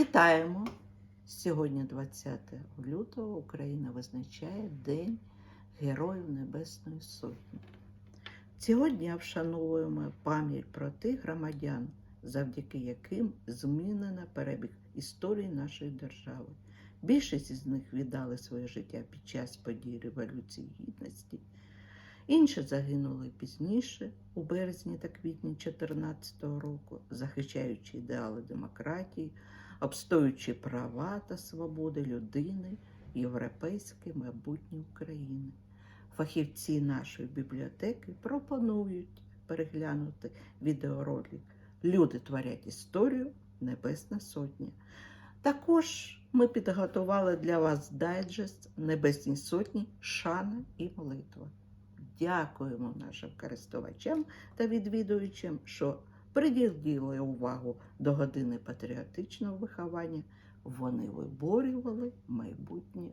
Вітаємо! Сьогодні, 20 лютого, Україна визначає День Героїв Небесної Сотні. Цього дня вшановуємо пам'ять про тих громадян, завдяки яким змінено перебіг історії нашої держави. Більшість із них віддали своє життя під час подій Революції Гідності. Інші загинули пізніше, у березні та квітні 2014 року, захищаючи ідеали демократії, обстоюючи права та свободи людини, європейське майбутнє України. Фахівці нашої бібліотеки пропонують переглянути відеоролик Люди творять історію Небесна Сотня. Також ми підготували для вас дайджест Небесній Сотні, Шана і молитва. Дякуємо нашим користувачам та відвідувачам, що приділили увагу до години патріотичного виховання. Вони виборювали майбутнє